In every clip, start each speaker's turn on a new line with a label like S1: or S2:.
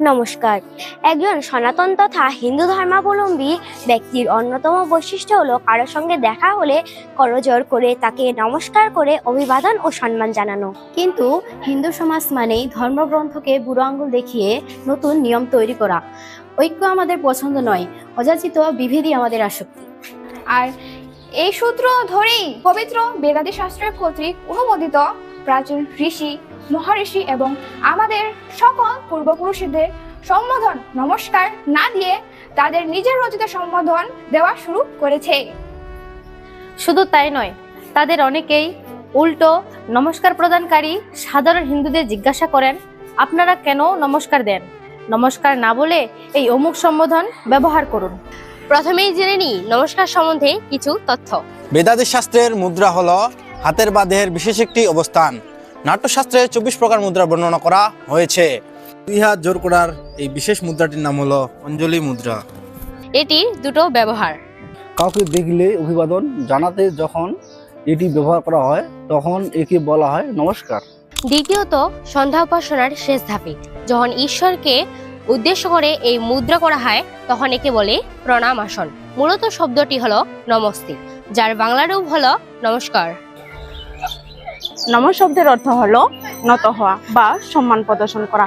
S1: নমস্কার। একজন সনাতন তথা হিন্দু ধর্মাবলম্বী ব্যক্তির অন্যতম বৈশিষ্ট্য হলো কারোর সঙ্গে দেখা হলে করজোর করে তাকে নমস্কার করে অভিবাদন ও সম্মান জানানো। কিন্তু হিন্দু সমাজ মানেই ধর্মগ্রন্থকে বুড়ো আঙ্গুল দেখিয়ে নতুন নিয়ম তৈরি করা। ঐক্য আমাদের পছন্দ নয়, অযাচিত বিভেদই আমাদের আসক্তি।
S2: আর এই সূত্র ধরেই পবিত্র বেদাদি শাস্ত্রের কর্তৃক অনুমোদিত প্রাচীন ঋষি মহারিষি এবং আমাদের সকল পূর্বপুরুষদের সম্বোধন নমস্কার না দিয়ে তাদের নিজের রচিত সম্বোধন দেওয়া শুরু করেছে।
S3: শুধু তাই নয় তাদের অনেকেই উল্টো নমস্কার প্রদানকারী সাধারণ হিন্দুদের জিজ্ঞাসা করেন আপনারা কেন নমস্কার দেন? নমস্কার না বলে এই অমুক সম্বোধন ব্যবহার করুন।
S1: প্রথমেই জেনে নিই নমস্কার সম্বন্ধে কিছু তথ্য।
S4: বেদাদি শাস্ত্রের মুদ্রা হলো হাতের বা দেহের বিশেষ একটি অবস্থান। নাট্যশাস্ত্রে চব্বিশ প্রকার মুদ্রা বর্ণনা করা হয়েছে। দুই হাত জোর করার এই বিশেষ মুদ্রাটির নাম হলো অঞ্জলি মুদ্রা।
S3: এটি দুটো ব্যবহার।
S5: কাউকে দেখলে অভিবাদন জানাতে যখন এটি ব্যবহার করা হয় তখন একে বলা হয় নমস্কার।
S1: দ্বিতীয়ত সন্ধ্যা উপাসনার শেষ ধাপে। যখন ঈশ্বরকে উদ্দেশ্য করে এই মুদ্রা করা হয় তখন একে বলে প্রণাম আসন। মূলত শব্দটি হলো নমস্তে যার বাংলা রূপ হলো নমস্কার।
S6: নম শব্দের অর্থ হলো নত হওয়া বা সম্মান প্রদর্শন করা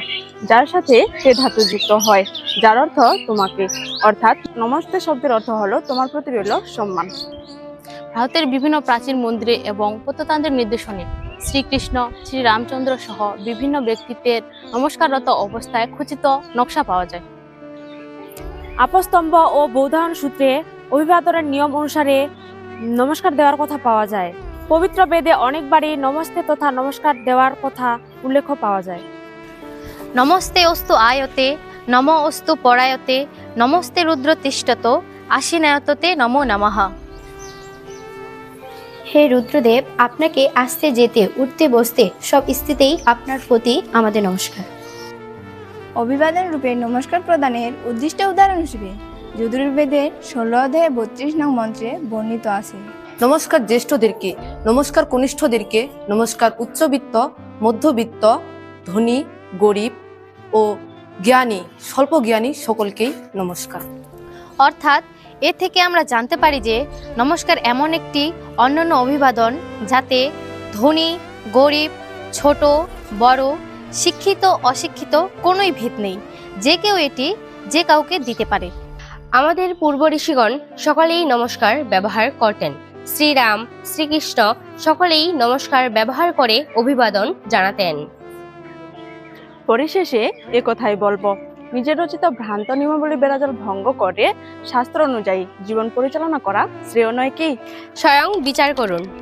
S6: যার সাথে সে ধাতু যুক্ত হয় যার অর্থ তোমাকে। অর্থাৎ নমস্তে শব্দের অর্থ হলো তোমার প্রতি রইল সম্মান।
S3: ভারতের বিভিন্ন প্রাচীন মন্দিরে এবং প্রত্নতান্ত্রিক নির্দেশনে শ্রীকৃষ্ণ শ্রী রামচন্দ্র সহ বিভিন্ন ব্যক্তিত্বের নমস্কাররত অবস্থায় খচিত নকশা পাওয়া যায়।
S6: আপস্তম্ভ ও বৌধায়ন সূত্রে অভিবাদনের নিয়ম অনুসারে নমস্কার দেওয়ার কথা পাওয়া যায়। পবিত্র বেদে অনেকবারই নমস্তে তথা নমস্কার দেওয়ার কথা উল্লেখ পাওয়া যায়।
S3: নমস্তে অস্তু আয়তে নম অস্তু পরায়তে নমস্তে রুদ্র তিষ্ঠত আশিনায়ততে নমো নমঃ।
S1: হে রুদ্রদেব আপনাকে আসতে যেতে উঠতে বসতে সব স্থিতেই আপনার প্রতি আমাদের নমস্কার।
S2: অভিবাদন রূপে নমস্কার প্রদানের উদ্দিষ্ট উদাহরণ হিসেবে যদুর্বেদের ষোলো অধ্যায়ে বত্রিশ নং মন্ত্রে বর্ণিত আছে।
S7: নমস্কার জ্যেষ্ঠদেরকে, নমস্কার কনিষ্ঠদেরকে, নমস্কার উচ্চবিত্ত, মধ্যবিত্ত, ধনী, গরিব ও জ্ঞানী, স্বল্প জ্ঞানী সকলকেই নমস্কার।
S3: অর্থাৎ এ থেকে আমরা জানতে পারি যে নমস্কার এমন একটি অন্যান্য অভিবাদন যাতে ধনী, গরিব, ছোট, বড়, শিক্ষিত, অশিক্ষিত কোনোই ভেদ নেই। যে কেউ এটি যে কাউকে দিতে পারে।
S1: আমাদের পূর্ব ঋষিগণ সকলেই নমস্কার ব্যবহার করতেন। শ্রীরাম শ্রীকৃষ্ণ সকলেই নমস্কার ব্যবহার করে অভিবাদন জানাতেন।
S6: পরিশেষে এ কথাই বলব। নিজের রচিত ভ্রান্ত নিয়মাবলী বেড়াজাল ভঙ্গ করে শাস্ত্র অনুযায়ী জীবন পরিচালনা করা শ্রেয় নয় কি?
S1: স্বয়ং বিচার করুন।